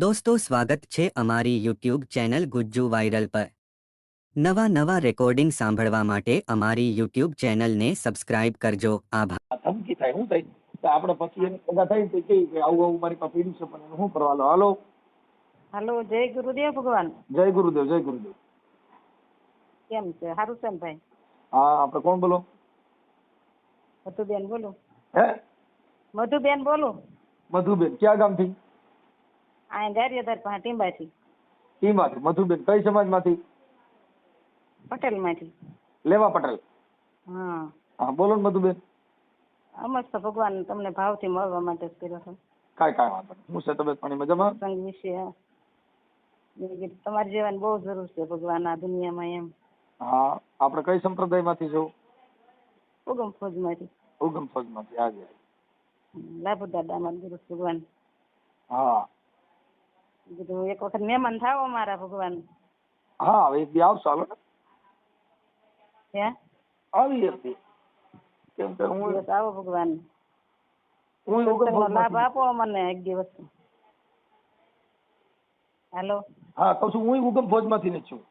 દોસ્તો સ્વાગત છે અમારી યુટ્યુબ ચેનલ ગુજ્જુ વાયરલ પર નવા નવા રેકોર્ડિંગ સાંભળવા માટે અમારી યુટ્યુબ ચેનલને સબસ્ક્રાઇબ કરજો આભાર આ ધમકી થાય શું થાય? તો આપણે પછી એને ભેગા થાય તો કહે કે આવું આવું મારી પાસે પીડ્યું છે પણ એનું શું કરવાનું હાલો. હાલો જય ગુરુદેવ ભગવાન. જય ગુરુદેવ જય ગુરુદેવ. કેમ છે? સારું છે ને ભાઈ? હા આપણે કોણ બોલો? મધુબેન બોલું. હે? મધુબેન બોલું. મધુબેન ક્યાં ગામથી? આ ગારિયાધાર પાસે ટીંબાથી. ઈમાંથી મધુબેન કઈ સમાજમાંથી? પટેલમાંથી. લેવા પટેલ? હા. હા બોલો ને મધુબેન. અમસ્ત ભગવાન તમને ભાવથી મળવા માટે કર્યો છે કાંઈ કાંઈ વાંધો નહીં. હું છે તબિયત પાણી મજામાં? સંગ વિશે તમારી જેવાની બહુ જરૂર છે ભગવાન આ દુનિયામાં એમ. હા આપણે કઈ સંપ્રદાયમાંથી છો? ઉગમ ફોજમાંથી. ઉગમ ફોજમાંથી હાજી. લાભુ દાદા અમારા ગુરુ ભગવાન. હા. કીધું એક વખત મહેમાન થાવ અમારા ભગવાન. હા હવે એક દી આવશો હાલો. હે? આવી એક દી કેમ કે હું આવો ભગવાન. હું લાભ આપો મને એક દિવસ. હાલો. હા કહું છું હું ઉગમ ફોજમાંથી જ છું?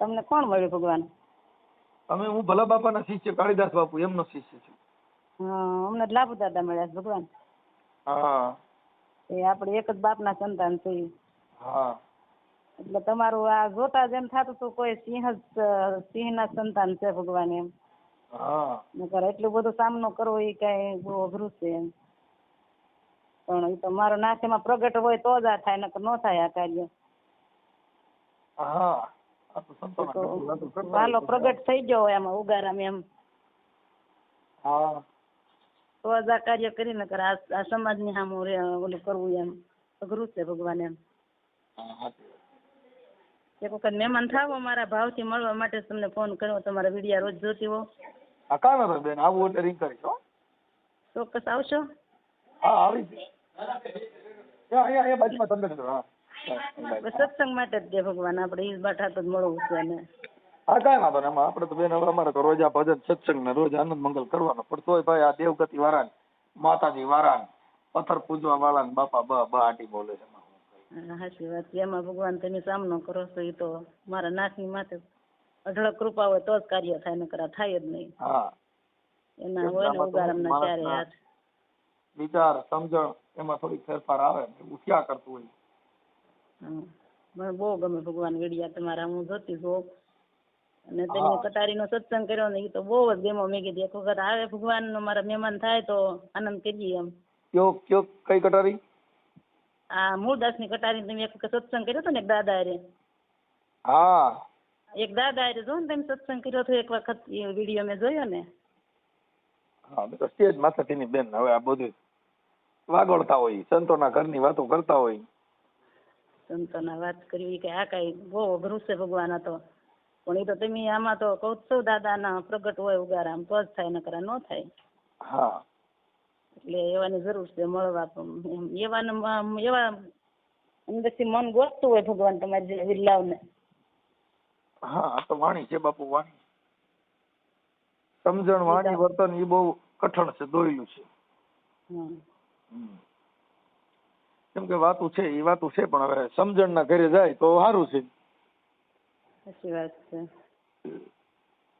તમને કોણ મળ્યું ભગવાન? અમે હું ભલા બાપાના શિષ્ય કાળીદાસ બાપુ એમનો શિષ્ય છું. હા અમને લાભ દાદા મળ્યા છે ભગવાન. હા. એ આપણે એક જ બાપના સંતાન છીએ હા. એટલે તમારું આ જોતા જ એમ થતું હતું કોઈ સિંહ જ સિંહના સંતાન છે ભગવાન એમ. હા. નકર એટલું બધું સામનો કરવો એ કઈ બહુ અઘરું છે એમ. પણ એ તો મારો નાશ એમાં પ્રગટ હોય તો જ આ થાય નકર ન થાય આ કાર્ય. હા. વાલો પ્રગટ થઈ ગયો હોય એમાં ઉગારામ એમ. હા. તો જ આ કાર્ય કરીને કરે. આ સમાજ સમાજની સામું ઓલું કરવું એમ. અઘરું છે ભગવાન એમ. એક વખત મહેમાન થાવ અમારા ભાવથી મળવા માટે તમને ફોન કર્યો તમારા વિડિયા રોજ જોતી હો. હા કાંઈ વાંધો બેન? આવું ઓર્ડરિંગ કરીશ હો. ચોક્કસ આવશો? હા આવી બાજુમાં તમને સત્સંગ માટે જ દે ભગવાન આપણે ઈ બાઠા તો જ મળવું છે ને. હા કાંઈ વાંધો નહીં. એમાં આપણે તો બેન હવે અમારે તો રોજ આ ભજન સત્સંગ ને રોજ આનંદ મંગલ કરવાનો પણ તોય ભાઈ. આ દેવગતિ વાળા ને, માતાજી વાળા ને, પથ્થર પૂજવા વાળા ને બાપા બ બ આટી બોલે છે. સાચી વાત છે. એમાં ભગવાન તમે સામનો કરો છો એ તો મારા નાખની માથે અઢળક કૃપા હોય તો જ કાર્ય થાય ને આ થાય જ નહીં. હા. એના હોય ને ઉગારામના ચારે હાથ. વિચાર સમજણ એમાં થોડીક ફેરફાર આવે ને એવું થયા કરતું હોય. મને બહુ ગમે ભગવાન વેડિયા તમારા. હું જોતી જોઉં અને તમે. કટારીનો સત્સંગ કર્યો ને એ તો બહુ જ ગમ્યો. મેં કીધું એક વખત આવે ભગવાન મારા મહેમાન થાય તો આનંદ કરીએ એમ. કયો કયો કઈ કટારી આ મૂળદાસની કટારી તમે એક વખત સત્સંગ કર્યો હતો ને એક દાદા હારે? હા. એક દાદા હારે જો ને તમે સત્સંગ કર્યો હતો એક વખત એ વીડિયો મેં જોયો ને. હા તો સ્ટેજ માથેથી બેન હવે આ બધું વાગોળતા હોય સંતોના ઘરની વાતો કરતા હોય. સંતોના વાત કરવી કે આ કઈ બહુ અઘરું છે ભગવાન આ તો. પણ એ તો તમે આમાં તો કહું છું દાદાના પ્રગટ હોય ઉગારામ તો જ થાય નકર ન થાય. હા. એટલે એવાની જરૂર છે મળવા એવાને એવા અંદરથી મન ગોતતું હોય ભગવાન તમારી વિરલાવને હા તો વાણી છે બાપુ વાણી. સમજણ વાણી વર્તન એ બહુ કઠણ છે દોયલું છે. કેમ કે વાતું છે એ વાતું છે પણ હવે સમજણના ઘરે જાય તો સારું છે. સાચી વાત છે.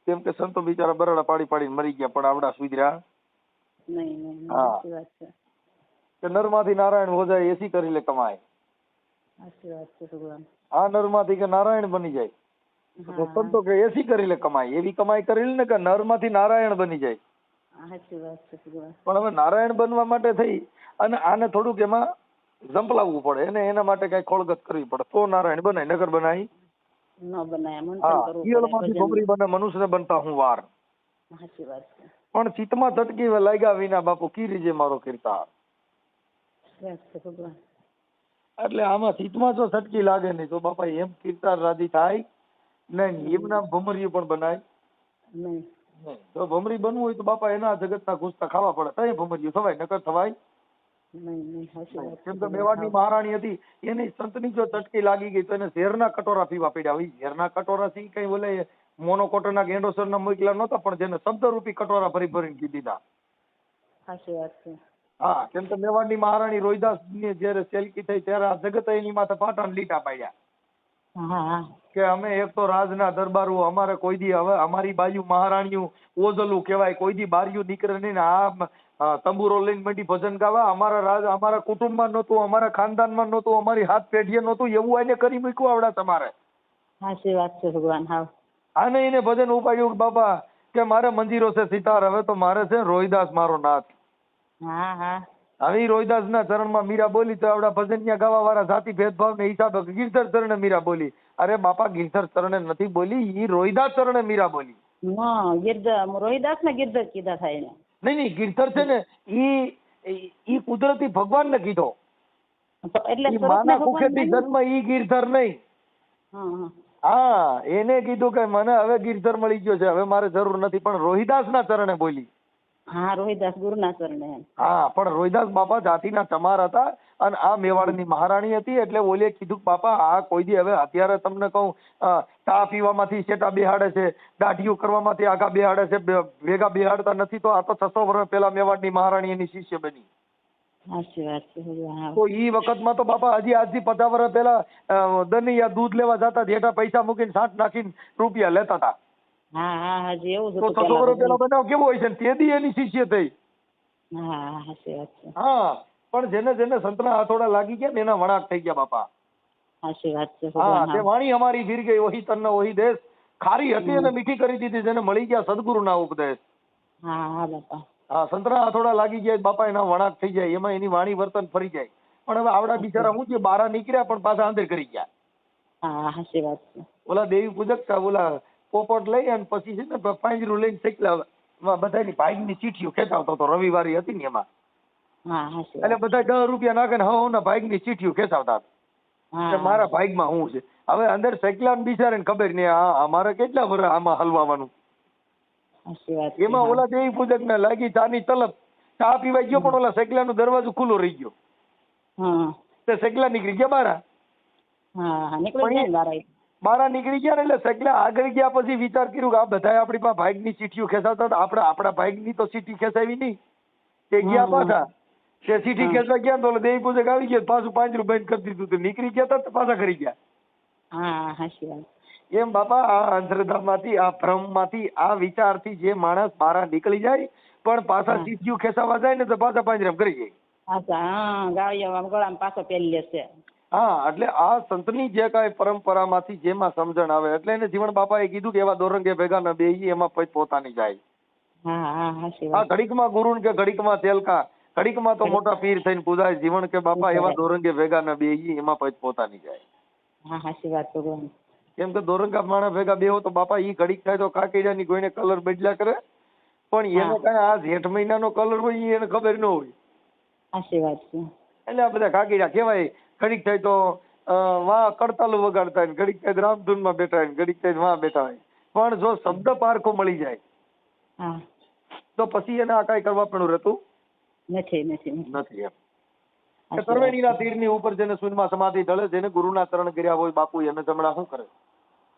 કેમ કે સંતો બિચારા બરાડા પાડી પાડીને મરી ગયા પણ આવડા સુધર્યા. નહીં નહીં સાચી વાત છે. કે નરમાંથી નારાયણ હો જાય એસી કરી લે કમાય સાચી વાત છે ભગવાન. આ નરમાંથી કે નારાયણ બની જાય? સંતો કે એસી કરી લે કમાય એવી કમાઈ કરી લે ને કે નરમાંથી નારાયણ બની જાય? સાચી વાત છે ભગવાન. પણ હવે નારાયણ બનવા માટે થઈ અને આને થોડુંક એમાં ઝંપલાવવું પડે. એને એના માટે કઈ ખોળગત કરવી પડે. તો નારાયણ બનાય નગર બનાવી. ન બનાય મંથન કરવું ઈયળમાંથી ભમરી બને મનુષ્ય બનતા હું વાર. સાચી વાત છે. પણ ચિત્તમાં ધટકી લાગ્યા વિના બાપુ કી જે મારો કીર્તાર? ભગવાન. એટલે આમાં ચિત્તમાં જો સટકી લાગે નહીં તો બાપા એમ કીર્તાર રાજી થાય નહીં એમના ભમરીયું પણ બનાય. નહીં. જો ભમરી બનવું હોય તો બાપા એના જગતના ઘૂસતા ખાવા પડે તઈ ભમરીયું થવાય નકર થવાય. કેમ તો મેવાડની મહારાણી હતી એની સંતની જો ચટકી લાગી ગઈ તો એને ઝેરના કટોરા પીવા પડ્યા. હવે ઝેરના કટોરા થી કઈ બોલે મોનોકોટના ગેંડોસરના મોકલા નહોતા પણ જેને શબ્દરૂપી કટોરા ભરી ભરીને પી દીધા. સાચી વાત છે હા કેમ તો મેવાડની મહારાણી રોહિદાસની જયારે સેલકી થઈ ત્યારે આ જગત એની માથે પાટણ લીટા પાડ્યા. કે અમે એક તો રાજના દરબારો અમારે કોઈ દી હવે અમારી બાજુ મહારાણીઓ ઓઝલું કહેવાય કોઈ દી બારીયું નીકળે નહીં ને આ તંબુરો લઈને મંડી ભજન ગાવા. અમારા રાજ અમારા કુટુંબમાં નહોતું અમારા ખાનદાનમાં નહોતું અમારી હાથ પેઢીએ નહોતું. એવું આને કરી મૂક્યું આવડા તમારે. સાચી વાત છે ભગવાન હા. આને એને ભજન ઉપાડ્યું બાબા કે મારે મંજીરો છે સિતાર હવે તો મારે છે રોહિદાસ મારો નાથ. હા હા. હવે ઈ રોહિદાસના ચરણમાં મીરા બોલી તો આવડા ત્યાં ગાવા વાળા જાતિ ભેદભાવને હિસાબે ગીરધર ચરણે મીરા બોલી. અરે બાપા ગીરધર ચરણે નથી બોલી ઈ રોહિદાસ ચરણે મીરા બોલી. રોહિદાસ ને ગીરધર કીધા થાય ને નહીં નહીં ગિરધર છે ને ઈ ઈ- કુદરતી કુદરતી ભગવાનને કીધો. એટલે માના ભગવાન કુખેથી? જન્મ ઈ ગિરધર નહીં. હા એને કીધું કે મને હવે ગિરધર મળી ગયો છે હવે મારે જરૂર નથી પણ રોહિદાસ ના ચરણે બોલી. હા રોહિદાસ ગુરુના ચરણે હા પણ રોહિદાસ બાપા જાતિના ચમાર હતા અને આ મેવાડની મહારાણી હતી એટલે ઓલીએ કીધું બાપા આ કોઈ દી હવે અત્યારે તમને કહું ચા પીવામાંથી શેટા બેહાડે છે દાઢીઓ કરવામાંથી આગા બેહાડે છે ભેગા બેહાડતા નથી તો આ તો છસો વર્ષ પહેલા મેવાડની મહારાણી એની શિષ્ય બની. તો ઈ વખતમાં તો બાપા હજી આજથી પચાસ વર્ષ પહેલા દની દનિયા દૂધ લેવા જતા જેઠા પૈસા મૂકીને સાંઠ નાખીને રૂપિયા લેતા હતા. હા હા હાજી એવું જ તો છસો વર્ષ પેલા બનાવ કેવો હોય છે તે દી એની શિષ્ય થઈ હા હા સાચી વાત છે. હા પણ જેને જેને સંતના હાથોડા લાગી ગયા ને એના વણાક થઈ ગયા બાપા. સાચી વાત છે હા તે વાણી અમારી ગીર ગઈ ઓહી તન ઓહી દેશ. ખારી હતી અને મીઠી કરી દીધી જેને મળી ગયા સદગુરુના ઉપદેશ. હા હા બાપા. હા સંતના હાથોડા લાગી જાય બાપા એના વણાક થઈ જાય એમાં એની વાણી વર્તન ફરી જાય. પણ હવે આવડા બિચારા હું છે બારા નીકળ્યા પણ પાછા અંદર કરી ગયા. હા સાચી વાત છે. ઓલા દેવી પૂજક ઓલા પોપટ લઈ અને પછી છે ને પાંજરું લઈને શેકલા બધાની ભાઈની ચીઠીઓ ખેંચાવતો હતો. રવિવારી હતી ને એમાં. એટલે બધા દસ રૂપિયા નાખે ને હવ ના ભાઈની ચીઠીઓ ખેંચાવતા હતા. મારા ભાઈમાં હું છે. હવે અંદર સેકલાન બિચારે ખબર નહીં આ અમારે કેટલા વર આમાં હલવાવાનું. એમાં ઓલા દેવી પૂજક ને લાગી ચાની તલબ. ચા પીવા ગયો પણ ઓલા સાયકલા નો દરવાજો ખુલ્લો રહી ગયો. તે સેકલા નીકળી ગયા બારા. હા નીકળી જાય બારા બારા નીકળી ગયા ને એટલે સગલા આગળ ગયા પછી વિચાર કર્યું કે આ બધા આપણી પાસે ભાગની ચીઠીઓ ખેંચાતા હતા. આપણે આપણા ભાગની તો ચીઠી ખેંચાવી નહીં. તે ગયા પાછા. તે ચીઠી ખેંચવા ગયા તો દેવી પૂજક આવી ગયો પાછું પાંજરું બંધ કરી દીધું તો નીકળી ગયા તા પાછા કરી ગયા. હા સાચી વાત. એમ બાપા આ અંધશ્રદ્ધામાંથી આ ભ્રમમાંથી આ વિચારથી જે માણસ બહાર નીકળી જાય પણ પાછા. ચીઠીઓ ખેંચાવા જાય ને તો પાછા પાંજરામ કરી જાય. પાછા હા ગાળિયામાં ગળામાં પાછો પહેરી લેશે. હા એટલે આ સંતની જે કાંઈ પરંપરામાંથી જેમાં સમજણ આવે એટલે એને જીવન બાપાએ કીધું કે એવા દોરંગે ભેગા ન બેહી એમાં પછી પોતાની જાય. હા ઘડીકમાં ગુરુ કે ઘડીકમાં તેલકા ઘડીકમાં તો મોટા પીર થઈને પૂજાય જીવન કે બાપા એવા દોરંગે ભેગા ન બેહી એમાં પછી પોતાની જાય. હા સાચી વાત ભગવાન. કેમ કે દોરંગા માણસ ભેગા બેહો તો બાપા ઈ ઘડીક થાય તો કાકીડાની કોઈને કલર બદલ્યા કરે પણ એને. કાંઈ આ જેઠ મહિનાનો કલર હોય એને ખબર ન હોય. સાચી વાત છે. એટલે આ બધા કાકીડા કહેવાય ઘડીક થાય તો વા કડતાલું વગાડતા હોય ઘડીક થાય રામધૂનમાં બેઠા હોય ઘડીક થાય વાં બેઠા હોય પણ જો શબ્દ પારખો મળી જાય તો પછી એને આ કાંઈ કરવા પણ રહેતું નથી નથી નથી. એમ. તરવેણીના તીરની ઉપર જેને શૂન્યમાં સમાધિ ઢળે જેને ગુરુના ચરણ કર્યા હોય બાપુ એને જમણા શું કરે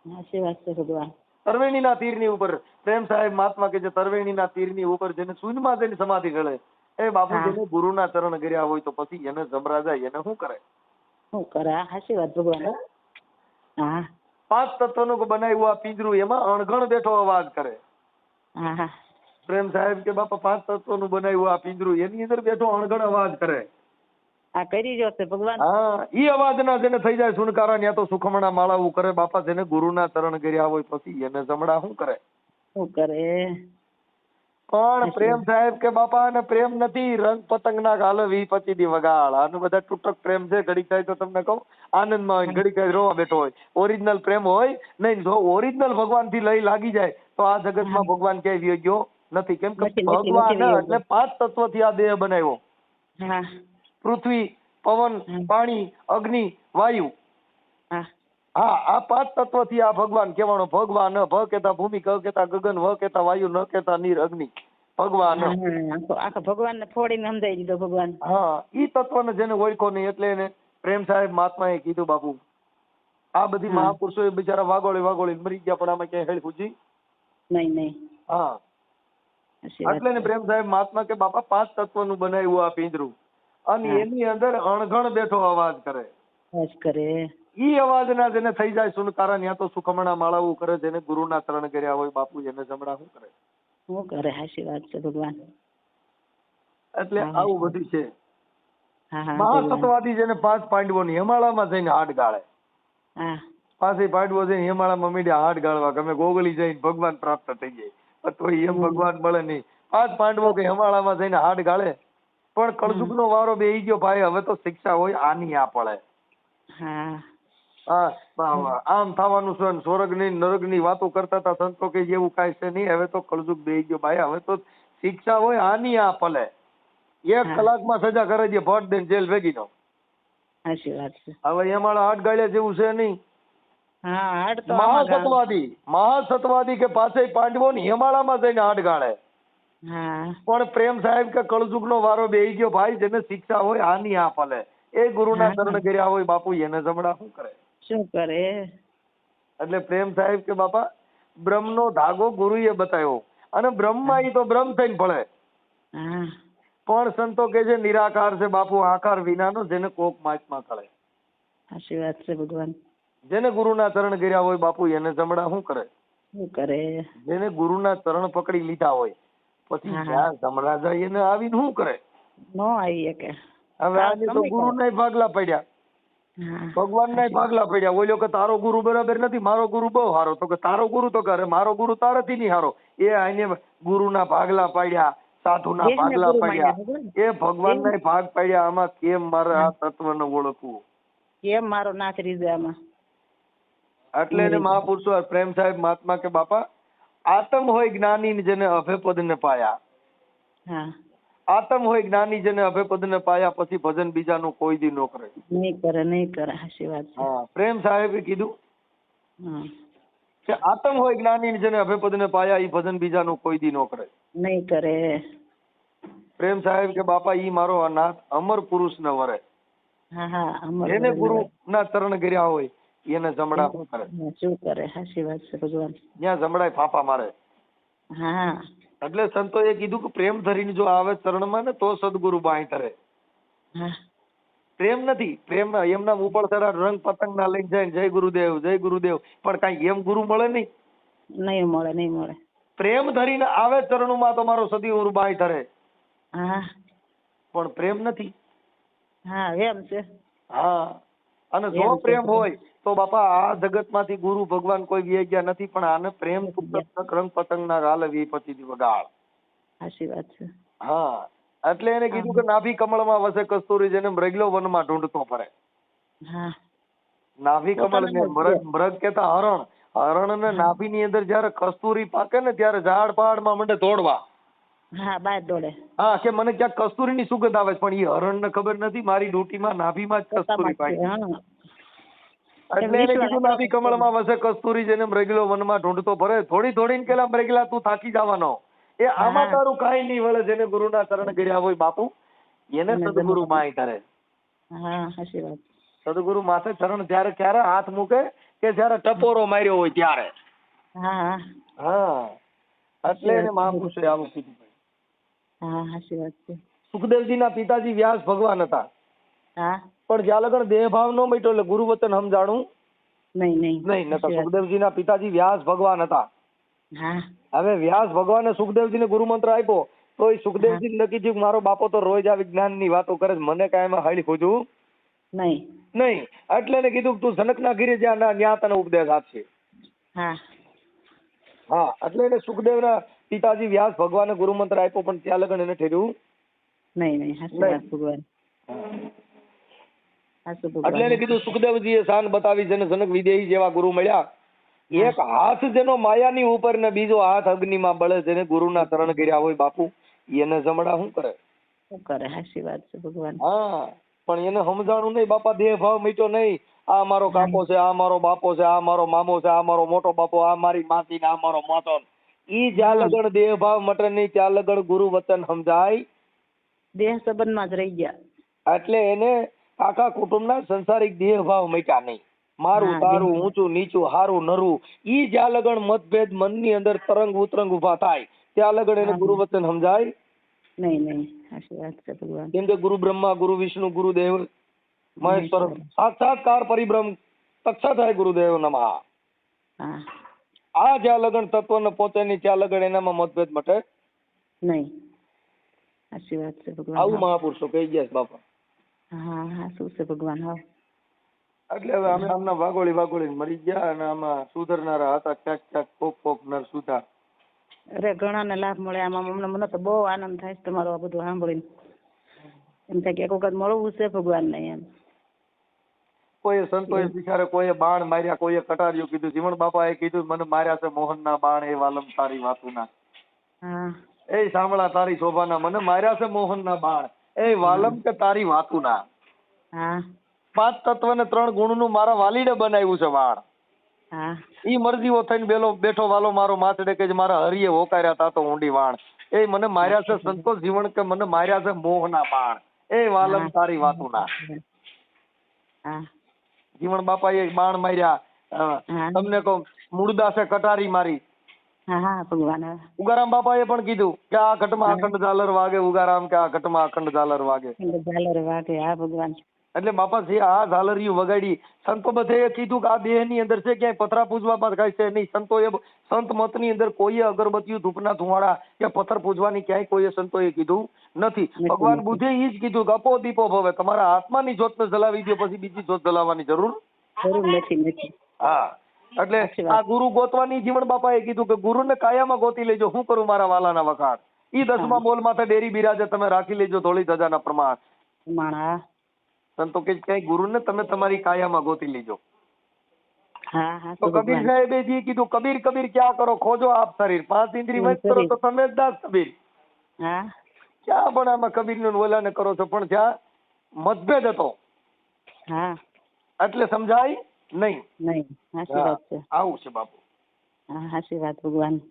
સાચી વાત છે ભગવાન તરવેણીના તીરની ઉપર પ્રેમ સાહેબ મહાત્મા કે જે તરવેણીના તીરની ઉપર જેને શૂન્યમાં જેની સમાધિ ઢળે એ બાપુ. જેને ગુરુના ચરણ કર્યા હોય તો પછી એને જમરા જાય એને શું કરે શું કરે? હા સાચી વાત ભગવાન હા. પાંચ તત્વનું બનાવ્યું આ પિંજરું એમાં અણઘણ બેઠો અવાજ કરે. હા પ્રેમ સાહેબ કે બાપા પાંચ તત્વનું બનાવ્યું આ પિંજરું એની અંદર બેઠો અણઘણ અવાજ કરે. આ કરી રહ્યો છે ભગવાન. હા ઈ અવાજના જેને થઈ જાય સુનકારા ત્યાં તો સુખમણા માળાવું કરે. બાપા જેને ગુરુના ચરણ કર્યા હોય પછી એને જમણા શું કરે? શું કરે? પણ પ્રેમ સાહેબ કે બાપા ને પ્રેમ નથી. રંગ પતંગ ના ગાલે વી પચી દી વગાડ આનું બધા તૂટક પ્રેમ છે. ઘડીક થાય તો તમને કહું આનંદમાં હોય ને ઘડીક રોવા બેઠો હોય. ઓરિજિનલ પ્રેમ હોય નહીં જો ઓરિજિનલ ભગવાનથી લઈ લાગી જાય તો આ જગતમાં ભગવાન ક્યાંય વ્યો ગયો નથી. કેમ કે ભગવાન એટલે પાંચ તત્વથી આ દેહ બનાવ્યો. પૃથ્વી પવન પાણી અગ્નિ વાયુ. હા આ પાંચ તત્વથી આ ભગવાન કહેવાનો ભગવાન ભ કેતા ભૂમિ ક કેતા ગગન વ કેતા વાયુ ન કેતા નીર અગ્નિ. ભગવાન. આખો ભગવાનને ફોડીને સમજાવી દીધો ભગવાન. હા ઈ તત્વને જેને ઓળખો નહીં એટલે એને પ્રેમ સાહેબ મહાત્માએ કીધું બાપુ. આ બધી મહાપુરુષો એ બિચારા વાગોળી વાગોળી મરી ગયા પણ આમાં ક્યાંય હેળ પૂછી નહીં નહીં. હા. એટલે ને પ્રેમ સાહેબ મહાત્મા કે બાપા પાંચ તત્વનું બનાવ્યું આ પિંજરું. અને એની અંદર અણઘણ બેઠો અવાજ કરે. અવાજ કરે. ઈ અવાજના જેને થઈ જાય સુનકારા ત્યાં તો સુખમણા માળાવું કરે જેને ગુરુના તરણ કર્યા હોય બાપુ એને જમણા શું કરે? શું કરે? હાશી વાત છે ભગવાન. એટલે આવું બધું છે. મહાસત્વાદી જેને પાંચ પાંડવોની હિમાળામાં જઈને હાડ ગાળે. પાંચે પાંડવો જઈને હિમાળામાં મીડિયા હાડ ગાળવા ગમે ગોગળી જઈને ભગવાન પ્રાપ્ત થઈ જાય. તો એમ ભગવાન મળે નહીં. પાંચ પાંડવો કે હિમાળામાં જઈને હાડ ગાળે. પણ કળજુગનો વારો બે ગયો ભાઈ હવે તો શિક્ષા હોય આની આ પડે. હા બા- આમ થવાનું છે ને નરકની વાતો કરતા હતા સંતો કે એવું કાંઈ છે નહીં હવે તો કળજુગ બેહી ગયો. ભાઈ હવે તો શિક્ષા હોય આની આ પલે એક કલાકમાં સજા કરે છે ભટ દઈને જેલ ભેગી દો સાચી વાત છે. હવે એમાં હાથ ગાળ્યા જેવું છે નહીં. મહાસત્વાદી મહાસત્વાદી કે પાસે પાંડવો ને હિમાળામાં જઈને હાથ ગાળે પણ પ્રેમ સાહેબ કે કળજુગનો વારો બેહી ગયો. ભાઈ જેને શિક્ષા હોય આની આ પલે એ ગુરુના હા. ચરણ કર્યા હોય બાપુ એને જમણા શું કરે? શું કરે? એટલે પ્રેમ સાહેબ કે બાપા બ્રહ્મનો ધાગો ગુરુએ બતાવ્યો. અને બ્રહ્મમાં એ તો બ્રહ્મ થઈને ભળે. પણ સંતો કે છે નિરાકાર છે બાપુ આકાર વિનાનો જેને કોક માચમાં કળે સાચી વાત છે ભગવાન. જેને ગુરુના ચરણ કર્યા હોય બાપુ એને જમણા શું કરે? શું કરે? જેને ગુરુના ચરણ પકડી લીધા હોય પછી જ્યાં જમણા જાય એને આવીને શું કરે? નો આવી કે. હવે આજે તો કહો. ભાગલા પડ્યા. હા. ને ભાગલા પડ્યા. ઓલો કે તારો ગુરુ બરાબર નથી મારો ગુરુ બહુ સારો તો કે તારો ગુરુ તો કરે મારો ગુરુ તારાથી નહીં સારો એ આને ગુરુ ના ભાગલા પાડ્યા સાધુ ના ભાગલા પાડ્યા. એ ભગવાન. ને ભાગ પાડ્યા. આમાં કેમ મારે આ તત્વ ને ઓળખવું? કેમ મારો નાથ રીઝે આમાં? એટલે એને મહાપુરુષો પ્રેમ સાહેબ મહાત્મા કે બાપા આતમ હોય જ્ઞાની જેને અભેપદ ને પાયા. હા. આતમ હોય જ્ઞાની જેને અભયપદ ને પાયા પછી ભજન બીજાનું કોઈ દી નો કરે. નહીં કરે નહીં કરે હાશી વાત હા પ્રેમ સાહેબે કીધું કે આતમ હોય જ્ઞાની જેને અભયપદ ને પાયા ઈ ભજન બીજાનું કોઈ દી નો કરે. નહીં કરે. પ્રેમ સાહેબ કે બાપા ઈ મારો અનાથ અમર પુરુષ ને વરે. હા હા અમર જેને ગુરુ ના ચરણ કર્યા હોય એને જમણા કરે. શું કરે? હાશી વાત છે ભગવાન. ત્યાં જમડાય ફાફા મારે. હા. એટલે સંતોએ કીધું કે પ્રેમ ધરીને જો આવે શરણમાં ને તો સદગુરુ બાંય ધરે. પ્રેમ નથી. પ્રેમ એમના ઉપર તરા રંગ પતંગ ના લઈને જાય જય ગુરુદેવ જય ગુરુદેવ. પણ કાંઈ એમ ગુરુ મળે નહીં. નહીં મળે નહીં મળે. પ્રેમ ધરીને આવે ચરણોમાં તો મારો સદી ગુરુ બાંય ધરે. પણ પ્રેમ નથી. હા એમ છે. હા. અને જો પ્રેમ હોય તો બાપા આ જગતમાંથી ગુરુ ભગવાન કોઈ વ્યાઈ ગયા નથી પણ આને પ્રેમ રંગ પતંગ ના ગાલે વી પછી વગાડ. સાચી વાત છે. હા. એટલે એને કીધું કે નાભી કમળમાં વસે કસ્તુરી જેને મૃગલો વનમાં ઢૂંઢતો ફરે. નાભી કમળ ને મૃગ મૃગ કેતા હરણ હરણ. ને નાભી ની અંદર જયારે કસ્તુરી પાકે ને ત્યારે ઝાડ પહાડમાં મંડે દોડવા હા બાર દોડે. હા કે મને ક્યાંક કસ્તુરી ની સુગંધ આવે છે, પણ એ હરણ ને ખબર નથી મારી ડ્યુટીમાં નાભીમાં જ કસ્તુરી એટલે એને કીધું નાભી કમળમાં વસે કસ્તુરી જેને મૃગલો વનમાં ઢૂંઢતો ફરે. થોડી થોડી કેલા મૃગલા તું થાકી જવાનો. એ આમાં તારું કાંઈ નહીં વળે જેને ગુરુના ચરણ કર્યા હોય બાપુ. એને સદગુરુ માય કરે સદગુરુ માથે ચરણ ત્યારે ક્યારે હાથ મૂકે કે જ્યારે ટપોરો માર્યો હોય ત્યારે. હા. એટલે એને મહાપુરુષે આવું કીધું. હા સાચી વાત છે. સુખદેવજીના પિતાજી વ્યાસ ભગવાન હતા. હા. પણ જ્યાં લગન દેહ ભાવ ન મટ્યો એટલે ગુરુ વચન સમજાણું નહીં નહીં. નહીં નતા સુખદેવજીના પિતાજી વ્યાસ ભગવાન હતા. હા. હવે વ્યાસ ભગવાને સુખદેવજીને ગુરુ મંત્ર આપ્યો તો એ સુખદેવજી નક્કી થયું મારો બાપો તો રોજ આ વિજ્ઞાનની વાતો કરે છે. મને કાંઈ એમાં હળી ખોજું? નહીં. નહીં. એટલે એને કીધું કે તું જનકના ગીરે જ્યાં ના ત્યાં તને ઉપદેશ આપશે. હા. હા એટલે એને સુખદેવના પિતાજી વ્યાસ ભગવાને ગુરુ મંત્ર આપ્યો પણ ત્યાં લગન એને ઠેર્યું નહીં નહીં સાચી નહીં. ભગવાન. એટલે એને કીધું સુખદેવજીએ શાન બતાવી છે જનક વિદેહી જેવા ગુરુ મળ્યા. એક હાથ જેનો માયાની ઉપર ને બીજો હાથ અગ્નિમાં બળે જેને ગુરુના તરણ કર્યા હોય બાપુ એને જમણા શું કરે? શું કરે? સાચી વાત છે ભગવાન. હા પણ એને સમજાણું નહીં બાપા દેહ ભાવ મીઠો નહીં. આ મારો કાકો છે આ મારો બાપો છે આ મારો મામો છે આ મારો મોટો બાપો આ મારી માસી ને આ મારો માતો ઈ જ્યાં લગણ દેહ ભાવ મટે નહીં ત્યાં લગણ ગુરુ વચન સમજાય. દેહ સંબંધમાં જ રહી ગયા. એટલે એને આખા કુટુંબના સંસારિક દેહ ભાવ મટ્યા નહીં. મારું તારું ઊંચું નીચું હારું નરું ઈ જ્યાં લગણ મતભેદ મનની અંદર તરંગ ઉતરંગ ઊભા થાય ત્યાં લગણ એને ગુરુ વચન સમજાય? નહીં નહીં. સાચી વાત છે ભગવાન. કેમ કે ગુરુ બ્રહ્મા ગુરુ વિષ્ણુ ગુરુ દેવ મહેશ્વર સાક્ષાત્કાર પરિબ્રહ્મ તક્ષાધાય ગુરુદેવ નમઃ. હા. આ જ્યાં લગન તત્વ ને પોતે ની ત્યાં લગન એનામાં મતભેદ મટે? નહીં. સાચી વાત છે આવું મહાપુરુષો કહી ગયા છે બાપા. હા હા શું છે ભગવાન હા. એટલે હવે અમે આમના વાગોળી વાગોળી મરી ગયા અને આમાં સુધરનારા હતા ક્યાંક ક્યાંક કોક કોક નર સુધા. અરે ઘણાને લાભ મળે આમાં અમને મને તો બહુ આનંદ થાય છે તમારો આ બધું સાંભળીને. એમ થાય કે એક વખત મળવું છે ભગવાનને એમ. કોઈએ સંતોએ બિચારે કોઈએ બાણ માર્યા કોઈએ કટારિયું કીધું. જીવણ બાપાએ કીધું મને માર્યા છે મોહનના બાણ એ વાલમ તારી વાતુના. એ સાંભળા તારી શોભાના મને માર્યા છે મોહનના બાણ એ વાલમ કે તારી વાતુના? પાંચ તત્વ ને ત્રણ ગુણનું મારા વાલીને બનાવ્યું છે વાળ ઈ મરજીઓ થઈને બેલો બેઠો વાલો મારો માથડે કે મારા હરિએ હોકાર્યા તા તો ઊંડી વાણ. એ મને માર્યા છે સંતોષ જીવન કે મને માર્યા છે મોહના બાણ. એ વાલમ તારી વાતુના. હા. જીવણ બાપાએ બાણ માર્યા. તમને કહું મૂળદાસે કટારી મારી. ઉગારામ બાપા એ પણ કીધું કે આ ઘટમાં અખંડ ઝાલર વાગે ઉગારામ કે આ ઘટમાં અખંડ ઝાલર વાગે. ઝાલર વાગે. હા ભગવાન. એટલે બાપા જે આ ઝાલરિયું વગાડી. સંતો બધે કીધું કે આ દેહની અંદર છે ક્યાંય પથરા પૂજવામાં કાંઈ છે નહીં. સંત મતની અંદર કોઈએ અગરબત્તીઓ ધૂપના ધુમાડા કે પથ્થર પૂજવાની ક્યાંય કોઈએ સંતોએ કીધું નથી. ભગવાન. બુદ્ધે ઈ જ કીધું કે અપો દીપો ભવે. તમારા આત્માની જોતને જલાવી દો પછી બીજી જોત જલાવવાની જરૂર જરૂર નથી નથી. હા. એટલે આ ગુરુ ગોતવાની જીવન બાપાએ કીધું કે ગુરુને કાયામાં ગોતી લેજો. હું કરું મારા વાલાના વખાણ? ઈ દસમા બોલ માથે ડેરી બિરાજે તમે રાખી લેજો ધોળી ધજાના પ્રમાણ. માણા સંતો કે ગુરુને તમે તમારી કાયામાં ગોતી લીજો. તો કબીર સાહેબે જે કીધું કબીર કબીર ક્યાં કરો? ખોજો આપ શરીર. પાંચ ઇન્દ્રિય વચ કરો તો તમે જ દાસ કબીર. ક્યાં પણ આમાં કબીરનું ઓલાને કરો છો પણ જ્યાં મતભેદ હતો. એટલે સમજાય નહીં. નહીં વાત છે. આવું છે બાપુ. હા વાત ભગવાન.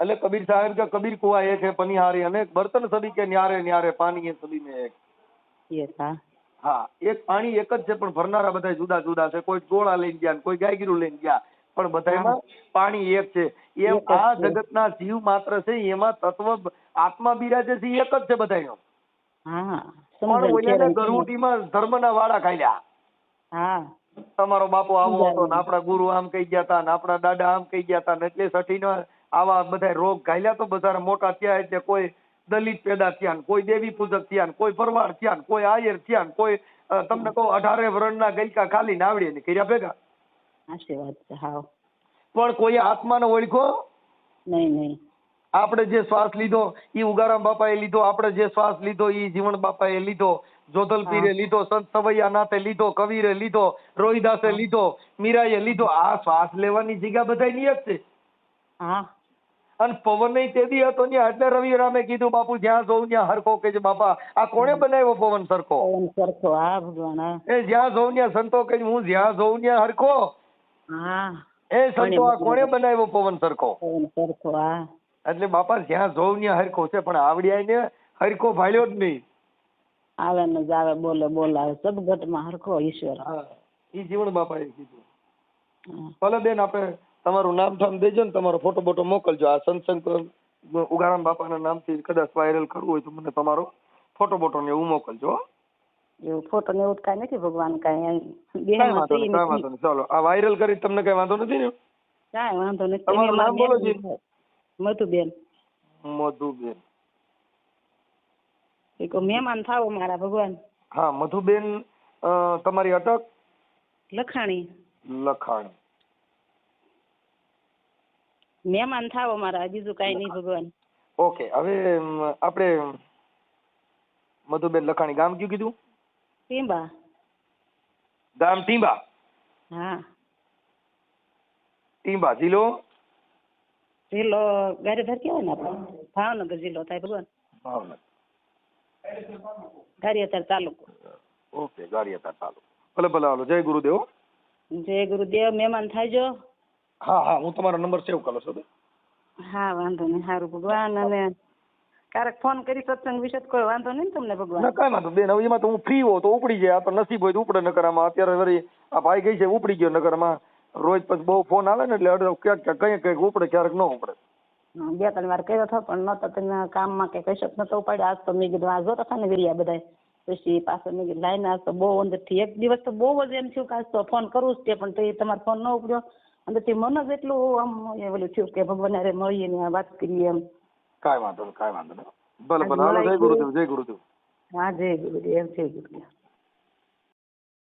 એટલે કબીર સાહેબ કે કબીર કુવા એક હે પનિહારી અને બર્તન સદી કે ન્યારે ન્યારે પાણી એ સદી મેં એક. યસ હા. હા એક પાણી એક જ છે પણ ભરનારા બધા જુદા જુદા છે. કોઈ ગોળા લઈને ગયા કોઈ ગાયગીરું લઈને ગયા પણ બધામાં પાણી એક છે. એમ આ. જગતના જીવ માત્ર છે એમાં તત્વ આત્મા બિરાજે છે એક જ છે બધાનો પણ ઓલાને. ગરુડીમાં ધર્મના વાળા ખાલ્યા તમારો બાપુ આવો હતો ને આપણા ગુરુ આમ કહી ગયા હતા ને આપણા દાદા આમ કહી ગયા હતા ને એટલે સઠીનો આવા બધા રોગ ઘાલ્યા તો બધા મોટા થયા એટલે કોઈ દલિત પેદા થયા ને કોઈ દેવી પૂજક થયા ને કોઈ ભરવાડ થયા ને કોઈ આયર થયા ને કોઈ તમને કહો અઢારે વર્ણના ગલકા ખાલી નાવડીએ ને કર્યા ભેગા? પણ કોઈ આત્માને ઓળખો? નહીં નહીં. આપણે જે શ્વાસ લીધો ઈ ઉગારામ બાપાએ લીધો આપણે જે શ્વાસ લીધો ઈ બાપા બાપાએ લીધો જોધલ પીરે લીધો સંત સવૈયા નાથે લીધો કવિરે લીધો રોહિદાસે લીધો મીરાએ લીધો આ શ્વાસ લેવાની જગ્યા બધાયની એક છે. હા. અને પવન તેદી હતો ને એટલે રવિ રામે કીધું બાપુ જ્યાં જોઉં ત્યાં હરખો કે બાપા. આ કોણે બનાવ્યો પવન સરખો? પવન સરખો હા ભગવાન એ જ્યાં જોઉં ત્યાં સંતો કે હું જ્યાં જોઉં ત્યાં હરખો. હા. એ સંતો આ કોણે બનાવ્યો પવન સરખો? પવન સરખો હા. એટલે બાપા જ્યાં જોઉં ત્યાં હરખો છે પણ આવડિયા ને હરખો ભાળ્યો જ નહીં. આવે ને જાવે બોલે બોલાવે સદગતમાં હરખો ઈશ્વર. હા. એ જીવણ બાપાએ કીધું. ભલે બેન આપણે તમારું નામ ઠામ દેજો ને તમારો ફોટો બોટો મોકલજો. આ સંતસંગ ઉગારામ બાપાના નામથી કદાચ વાયરલ કરવું હોય તો મને તમારો ફોટો બોટો ને એવું મોકલજો એવું ફોટો ને એવું કાંઈ નથી ભગવાન કાંઈ ચાલો આ વાયરલ કરી તમને કઈ વાંધો નથી ને? કાંઈ વાંધો નથી. તમારું નામ બોલો જી. મધુબેન. મધુબેન. એક મહેમાન થાવ મારા ભગવાન. હા મધુબેન તમારી અટક? લખાણી. લખાણી. મહેમાન થાવ અમારા બીજું કાંઈ નહીં ભગવાન. ઓકે હવે આપણે મધુબેન લખાણી ગામ કયું કીધું? ટીંબા. ગામ ટીંબા? હા. ટીંબા જિલ્લો? જિલ્લો ગારીધાર કહેવાય ને આપણે? ભાવનગર જિલ્લો થાય ભગવાન. ભાવનગર. ગારિયાતર તાલુકો. ઓકે ગારિયાતર તાલુકો. ભલે ભલે હાલો જય ગુરુદેવ. જય ગુરુદેવ મહેમાન થાયજો. હા હા હું તમારો નંબર સેવ કરો છો હા વાંધો નહીં સારું ભગવાન અને ક્યારેક ફોન કરી સત્સંગ વિશે કોઈ વાંધો નહીં તમને ભગવાન? કાંઈ વાંધો બેન હવે એમાં તો હું ફ્રી હોઉં તો ઉપડી જાય આ તો નસીબ હોય તો ઉપડે નગરમાં અત્યારે વળી આ ભાઈ ગઈ છે ઉપડી ગયો નગરમાં રોજ પછી બહુ ફોન આવે ને એટલે અડધો ક્યાંક ક્યાંક કંઈક કંઈક ઉપડે ક્યારેક ન ઉપડે. બે ત્રણ વાર કર્યો હતો પણ નતો તમે કામમાં કે કશો જ નતો ઉપાડ્યો. આજ તો મેં કીધું આ જોતા હતા ને વિરિયા બધા પછી પાસે મેં કીધું લાઈને આજ તો બહુ અંદરથી એક દિવસ તો બહુ જ એમ થયું કે આજ તો ફોન કરવું જ તે પણ તે તમારો ફોન ન ઉપડ્યો. અંદરથી મન જ એટલું આમ એ ઓલું થયું કે ભગવાન અરે મળીએ ને વાત કરીએ એમ. કાંઈ વાંધો નહીં કાંઈ વાંધો નહીં ભલે ભલે. હાલો જય ગુરુદેવ જય ગુરુદેવ. હા જય ગુરુદેવ જય ગુરુદેવ.